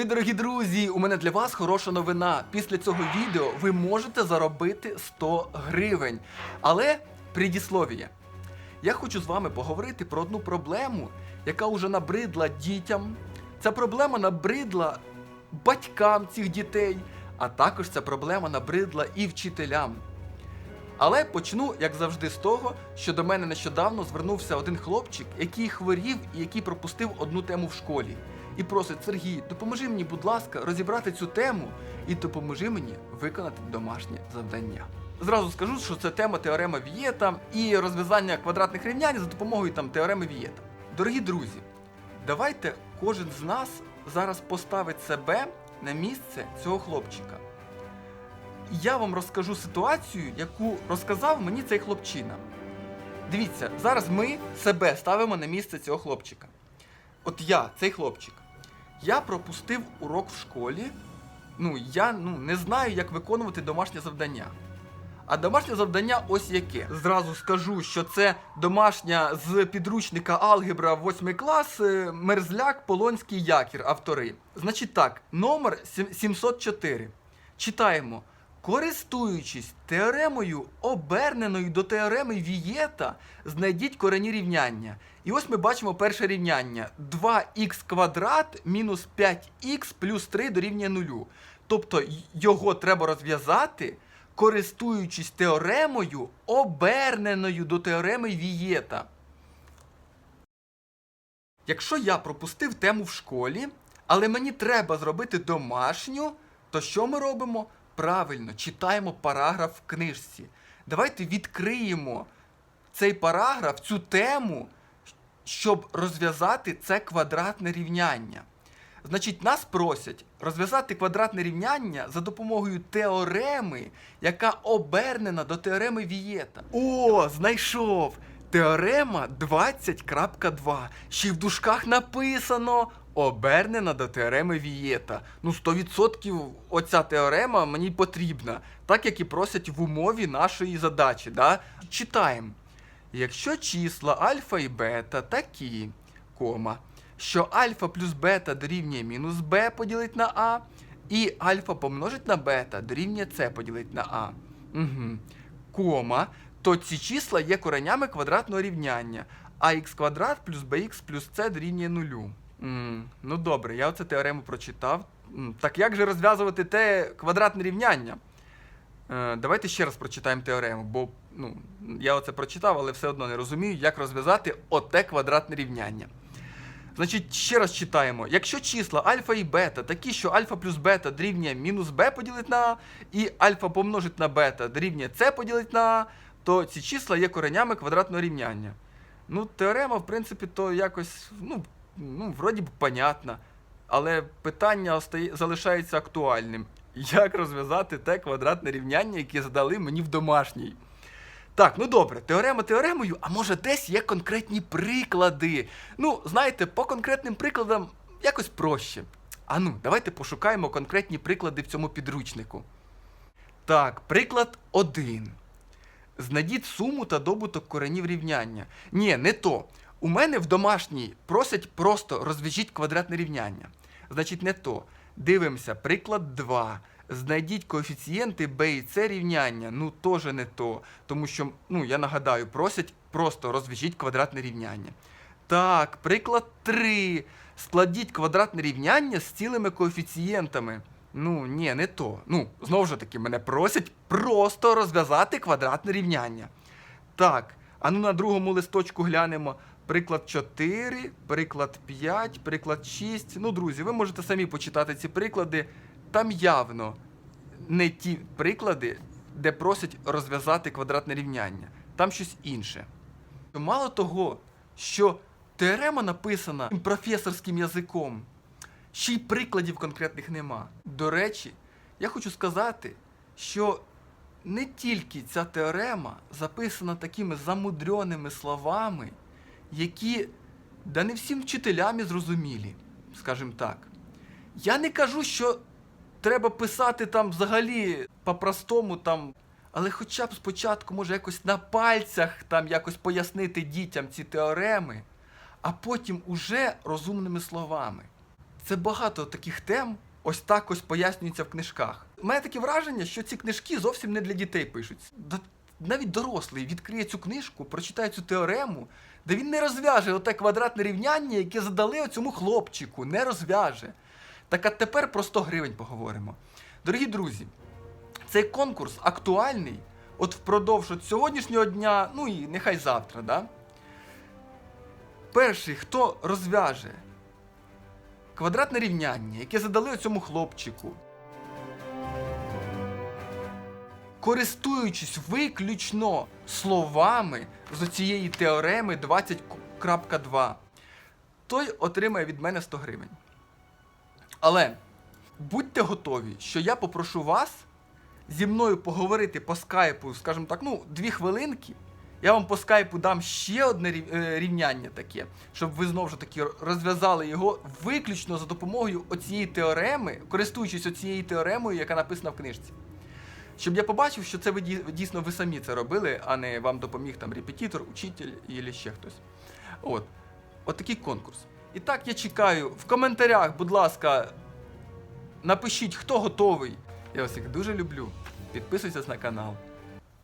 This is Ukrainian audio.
Привіт, дорогі друзі! У мене для вас хороша новина. Після цього відео ви можете заробити 100 гривень. Але предісловіє. Я хочу з вами поговорити про одну проблему, яка вже набридла дітям. Ця проблема набридла батькам цих дітей, а також ця проблема набридла і вчителям. Але почну, як завжди, з того, що до мене нещодавно звернувся один хлопчик, який хворів і який пропустив одну тему в школі. І просить Сергій, допоможи мені, будь ласка, розібрати цю тему і допоможи мені виконати домашнє завдання. Зразу скажу, що це тема теорема Вієта і розв'язання квадратних рівнянь за допомогою там теореми Вієта. Дорогі друзі, давайте кожен з нас зараз поставить себе на місце цього хлопчика. Я вам розкажу ситуацію, яку розказав мені цей хлопчина. Дивіться, зараз ми себе ставимо на місце цього хлопчика. От я, цей хлопчик, я пропустив урок в школі. Ну, я ну, не знаю, як виконувати домашнє завдання. А домашнє завдання ось яке. Зразу скажу, що це домашня з підручника Алгебра 8 клас е, Мерзляк, Полонський Якір, автори. Значить так, номер 704. Читаємо. Користуючись теоремою, оберненою до теореми Вієта, знайдіть корені рівняння. І ось ми бачимо перше рівняння: 2х квадрат мінус 5х плюс 3 дорівнює 0. Тобто його треба розв'язати, користуючись теоремою, оберненою до теореми Вієта. Якщо я пропустив тему в школі, але мені треба зробити домашню, то що ми робимо? Правильно, читаємо параграф в книжці. Давайте відкриємо цей параграф, цю тему, щоб розв'язати це квадратне рівняння. Значить, нас просять розв'язати квадратне рівняння за допомогою теореми, яка обернена до теореми Вієта. О, знайшов! Теорема 20.2. Ще й в дужках написано обернена до теореми Вієта. Ну, 100% оця теорема мені потрібна, так як і просять в умові нашої задачі. Да? Читаємо. Якщо числа альфа і бета такі, кома, що альфа плюс бета дорівнює мінус b поділить на а, і альфа помножить на бета дорівнює c поділить на а. Угу. Кома, то ці числа є коренями квадратного рівняння, а х квадрат плюс bx плюс c дорівнює нулю. М, ну добре, я оце теорему прочитав. Так як же розв'язувати те квадратне рівняння? Е, Давайте ще раз прочитаємо теорему, бо ну, я оце прочитав, але все одно не розумію, як розв'язати оте квадратне рівняння. Значить, ще раз читаємо. Якщо числа альфа і бета такі, що альфа плюс бета дорівнює мінус b поділить на а, і альфа помножить на бета дорівнює c поділить на а, то ці числа є коренями квадратного рівняння. Ну, теорема, в принципі, то якось, ну, ну вроді б, понятна. Але питання залишається актуальним. Як розв'язати те квадратне рівняння, яке задали мені в домашній? Так, ну добре, теорема теоремою, а може десь є конкретні приклади. Ну, знаєте, по конкретним прикладам якось проще. А ну, давайте пошукаємо конкретні приклади в цьому підручнику. Так, приклад 1. Знайдіть суму та добуток коренів рівняння. Ні, не то. У мене в домашній просять просто розв'яжіть квадратне рівняння. Значить, не то. Дивимося, приклад 2. Знайдіть коефіцієнти b і c рівняння. Ну, теж не то. Тому що, ну, я нагадаю, просять просто розв'яжіть квадратне рівняння. Так, приклад 3. Складіть квадратне рівняння з цілими коефіцієнтами. Ну, ні, не то. Ну, знову ж таки, мене просять просто розв'язати квадратне рівняння. Так, а ну на другому листочку глянемо. Приклад 4, приклад 5, приклад 6. Ну, друзі, ви можете самі почитати ці приклади. Там явно не ті приклади, де просять розв'язати квадратне рівняння. Там щось інше. Мало того, що теорема написана професорським язиком, ще й прикладів конкретних нема. До речі, я хочу сказати, що не тільки ця теорема записана такими замудреними словами, які да не всім вчителям і зрозумілі, скажімо так. Я не кажу, що треба писати там взагалі по-простому там. Але хоча б спочатку, може, якось на пальцях там якось пояснити дітям ці теореми, а потім уже розумними словами. Це багато таких тем ось так ось пояснюється в книжках. У мене таке враження, що ці книжки зовсім не для дітей пишуться. Навіть дорослий відкриє цю книжку, прочитає цю теорему, де він не розв'яже оте квадратне рівняння, яке задали оцьому хлопчику, не розв'яже. Так а тепер про 100 гривень поговоримо. Дорогі друзі, цей конкурс актуальний от впродовж от сьогоднішнього дня, ну і нехай завтра, да? Перший, хто розв'яже квадратне рівняння, яке задали цьому хлопчику, користуючись виключно словами з цієї теореми 20.2, той отримає від мене 100 гривень. Але будьте готові, що я попрошу вас зі мною поговорити по скайпу, скажімо так, ну, дві хвилинки. Я вам по скайпу дам ще одне е, рівняння таке, щоб ви знову ж таки розв'язали його виключно за допомогою оцієї теореми, користуючись оцією теоремою, яка написана в книжці. Щоб я побачив, що це ви дійсно ви самі це робили, а не вам допоміг там репетитор, учитель і ще хтось. От. От такий конкурс. І так я чекаю в коментарях, будь ласка, напишіть, хто готовий. Я вас їх дуже люблю. Підписуйтесь на канал.